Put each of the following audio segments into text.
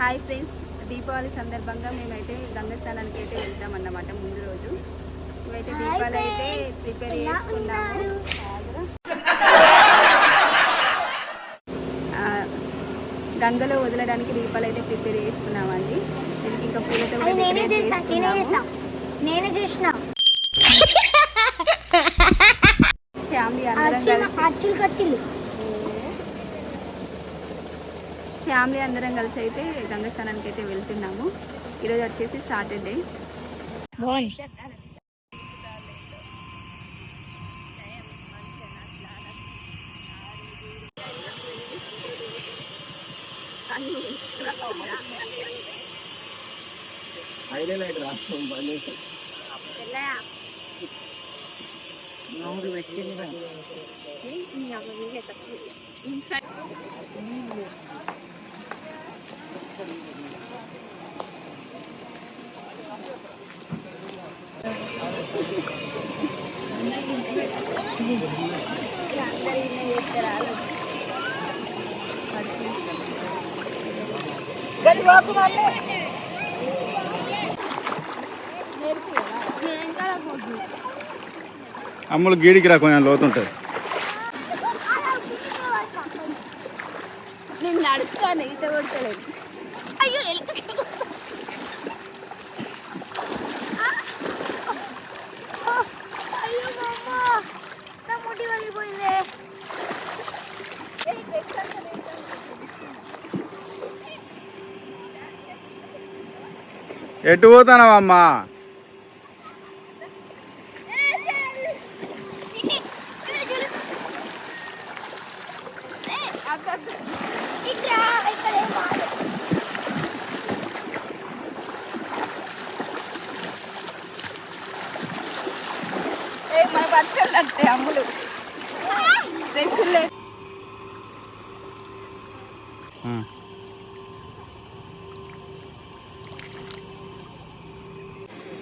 Hi friends Deepavali సందర్భంగా మేమైతే గంగా స్నానానికి అయితే వెళ్తాం అన్నమాట ముందు రోజు. ఇవైతే దీపాలు అయితే ప్రిపేర్ చేసుకున్నాము గంగలో వదలడానికి దీపాలు అయితే ప్రిపేర్ చేసుకున్నామండి. దీనికి ఇంకా పూలతో. నేనే చేసిన. ఫ్యామిలీ అందరం కలిసి ఫ్యామిలీ అందరం కలిసి అయితే గంగా స్నానానికి అయితే వెళ్తున్నాము. ఈరోజు వచ్చేసి సాటర్డే. బాగుంది అమ్ములు గీడికి రా కొంచెం లోతుంటుంది నేను నడుస్తాను ఈత కొడతలేదు. అయ్యో అయ్యో మామ నా ముడి వలిపోయిందే ఎటు పోతానవమ్మా ఇక్కడ ఇక్కడ అంటే అమ్ములు.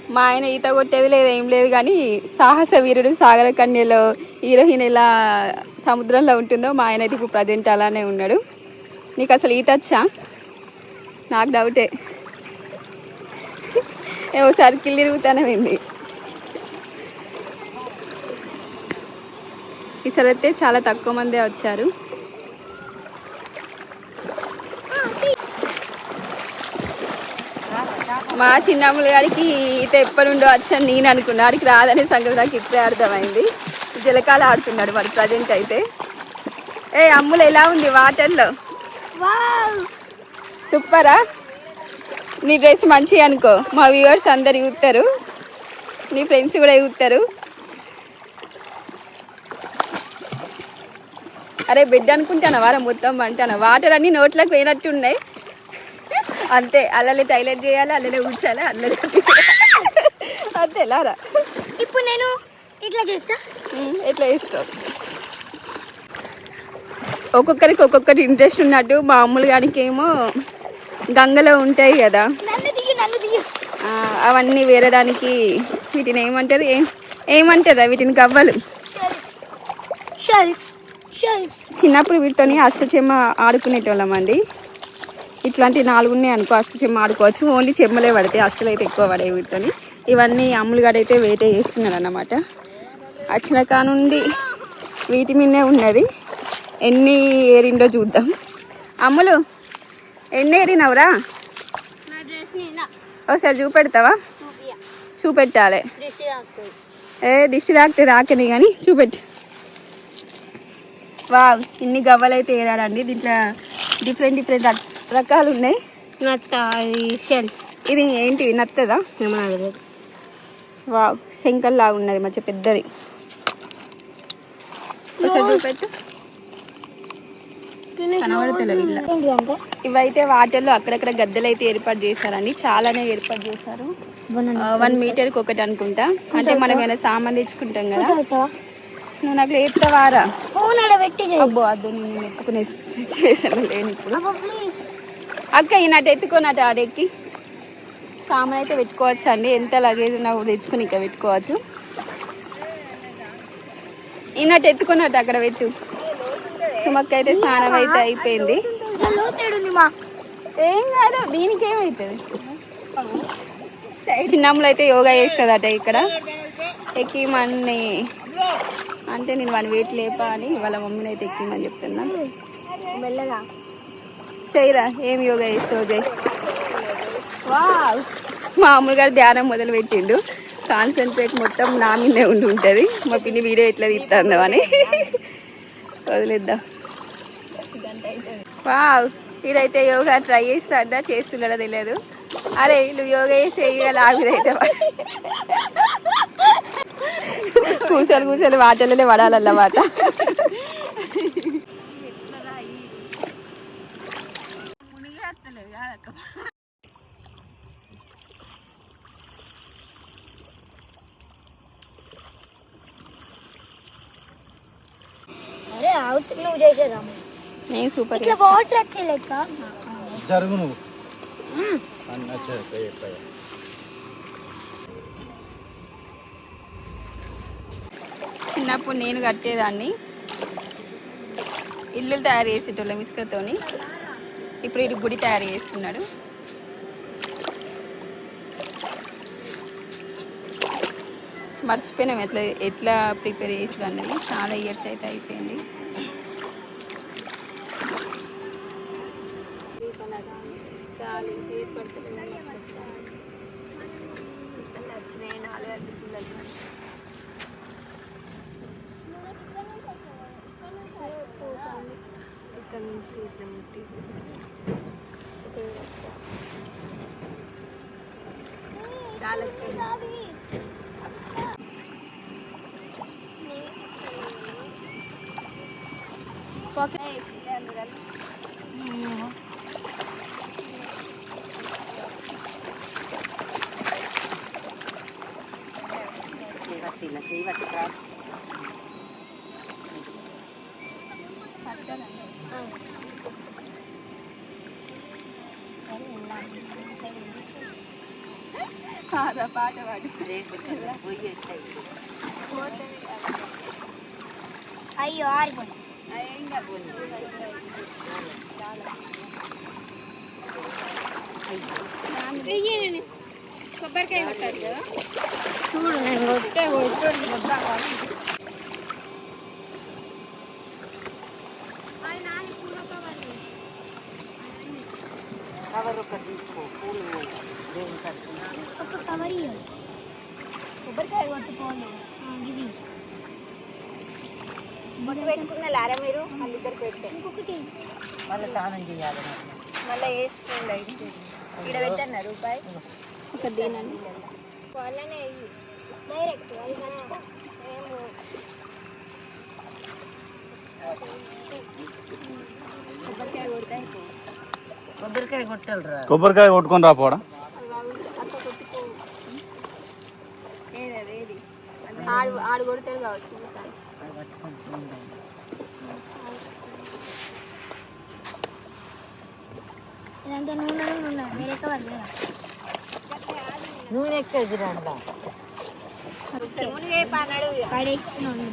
మా ఆయన ఈత కొట్టేది లేదు ఏం లేదు కానీ సాహస వీరుడు సాగర కన్యలో హీరోయిన్ ఎలా సముద్రంలో ఉంటుందో మా ఆయన అయితే ఇప్పుడు ప్రజెంట్ అలానే ఉన్నాడు. నీకు అసలు ఈత వచ్చా? నాకు డౌటే. ఏవో సర్కిల్ తిరుగుతానేమైంది ఈసారి అయితే చాలా తక్కువ మందే వచ్చారు. మా చిన్నమ్ముల గారికి ఈత ఎప్పటి నుండో వచ్చని నేను అనుకున్నా. ఆడికి రాదనే సంగతి నాకు ఇప్పుడే అర్థమైంది. జలకాల ఆడుతున్నాడు మరి ప్రజెంట్ అయితే. ఏ అమ్ములు ఎలా ఉంది వాటర్లో? వావ్! సూపరా? నీ డ్రెస్ మంచిగా అనుకో. మా వ్యూవర్స్ అందరు చూస్తారు నీ ఫ్రెండ్స్ కూడా చూస్తారు అరే బిడ్డ అనుకుంటాను వారం మొత్తం అంటాను? వాటర్ అన్ని నోట్లోకి పోయినట్టు ఉన్నాయి. అంతే అల్లలే టైలెట్ చేయాలి అల్లలే కూర్చోాలి అల్లలే అంతే లారా ఇప్పుడు నేను ఇట్లా చేస్తా? ఎట్లా చేస్తావు? ఒక్కొక్కరికి ఒక్కొక్కటి ఇంట్రెస్ట్ ఉన్నట్టు మామూలు ఏమో గంగలో ఉంటాయి కదా. అవన్నీ వేరడానికి వీటిని ఏమంటారు? ఏమంటారా? వీటిని గవ్వలు. చిన్నప్పుడు వీటితోని అష్టచెమ్మ ఆడుకునేటోళ్ళం అండి ఇట్లాంటి నాలుగు ఉన్నాయి అనుకో అష్టచెమ్మ ఆడుకోవచ్చు. ఓన్లీ చెమ్మలే పడతాయి అష్టలు అయితే ఎక్కువ పడాయి వీటితోని ఇవన్నీ అమ్ములుగాడు అయితే వేటే చేస్తున్నాడు అన్నమాట వచ్చిన కానుండి వీటి మీదనే ఉన్నది. ఎన్ని ఏరిండో చూద్దాం. అమ్ములు ఎన్ని ఏరినవురా? ఒకసారి చూపెడతావా? చూపెట్టాలి. ఏ దిష్టి తాకితే రాకని కానీ చూపెట్టు. వా ఇన్ని గవ్వలు అయితే ఏరాడండి దీంట్లో డిఫరెంట్ డిఫరెంట్ రకాలు ఉన్నాయి. నత్త షెల్. ఇది ఏంటి? నత్తదా? ఏమన్నా వా శంకల్ లాగా ఉన్నది మంచి పెద్దది. ఇవైతే వాటర్లో అక్కడక్కడ గద్దెలు అయితే ఏర్పాటు చేశారండి. చాలానే ఏర్పాటు చేశారు. వన్ మీటర్కి ఒకటి అనుకుంటా. అంటే మనం ఏమైనా సామాన్ తెచ్చుకుంటాం కదా. నువ్వు నాకు లేపుతావారా. అబ్బో అద్దు నేను ఎత్తుకునే సిచ్యువేషన్ లేని ఇప్పుడు. అక్క ఈనాటి ఎత్తుకోనట ఆడెక్కి సామాన్ అయితే పెట్టుకోవచ్చు అండి. ఎంత లగేజ్ ఉన్నా కూడా తెచ్చుకుని ఇక్కడ పెట్టుకోవచ్చు. ఈనాటి ఎత్తుకున్నట్టు అక్కడ పెట్టు. సుమక్క అయితే స్నానం అయితే అయిపోయింది. ఏం కాదు దీనికి ఏమవుతుంది చిన్నమ్మలు అయితే యోగా చేస్తుందట ఇక్కడ. ఎక్కిమని అంటే నేను వన్ వెయిట్ లేపా అని వాళ్ళ మమ్మీని అయితే ఎక్కిమని చెప్తున్నా. మెల్లగా. చేయరా ఏం యోగా చేస్తావు జై? వావ్! మామూలుగా ధ్యానం మొదలు పెట్టిండు కాన్సన్ట్రేట్ మొత్తం నా మీదే ఉండి ఉంటుంది. మా పిన్ని వీడియో ఎట్లా తీస్తుందో అని. వదిలేద్దాం. వావ్! వీడైతే యోగా ట్రై చేస్తాడా చేస్తున్నాడో తెలియదు. అరే వీళ్ళు యోగా చేసి వేయాలి ఆవిడైతే కూసలు కూసలు వాటర్లోనే పడాలన్నమాట నువ్వు చేసేదా నేను సూపర్ ఇట్లా వాటర్ వచ్చే లెక్క? జరుగు నువ్వు. అన్న చిన్నప్పుడు నేను కట్టేదాన్ని. ఇల్లు తయారు చేసేటోళ్ళం ఇసుకతోని. ఇప్పుడు ఇటు గుడి తయారు చేస్తున్నాడు. మర్చిపోయినాం ఎట్లా ఎట్లా ప్రిపేర్ చేసాడు అన్నది. చాలా ఇయర్స్ అయితే అయిపోయింది. ఇక్కడ నుంచి ఇట్లా ముట్టి చాలా పాట పాట పాడు అయ్యో ఆరిపోయి కొబ్బరికాయ కొట్టారు కదా. చూడు నేను కొట్టే. కొట్టు ఒక కవర్ కొబ్బరికాయ కొట్టుకోవాలి ఇది. బొట్టు పెట్టుకున్న లారా మీరు? మళ్ళీ ఇద్దరు పెట్టే. ఇంకొకటి. మళ్ళీ వేసుకోండి అయితే. ఇక్కడ పెట్టన్న రూపాయి? ఒక దీనండి వాళ్ళనే డైరెక్ట్ కొబ్బరికాయ కొడతాయి. కొబ్బరికాయ కొట్టుకొని రాపోడా? ఆడు ఆడు కొడతాడు కావచ్చు. ఇదంతా నూనె నూనె వేరే కవర్ లేదా? ఒకసారి మునిగే పానాడు. పడేస్తున్నాను.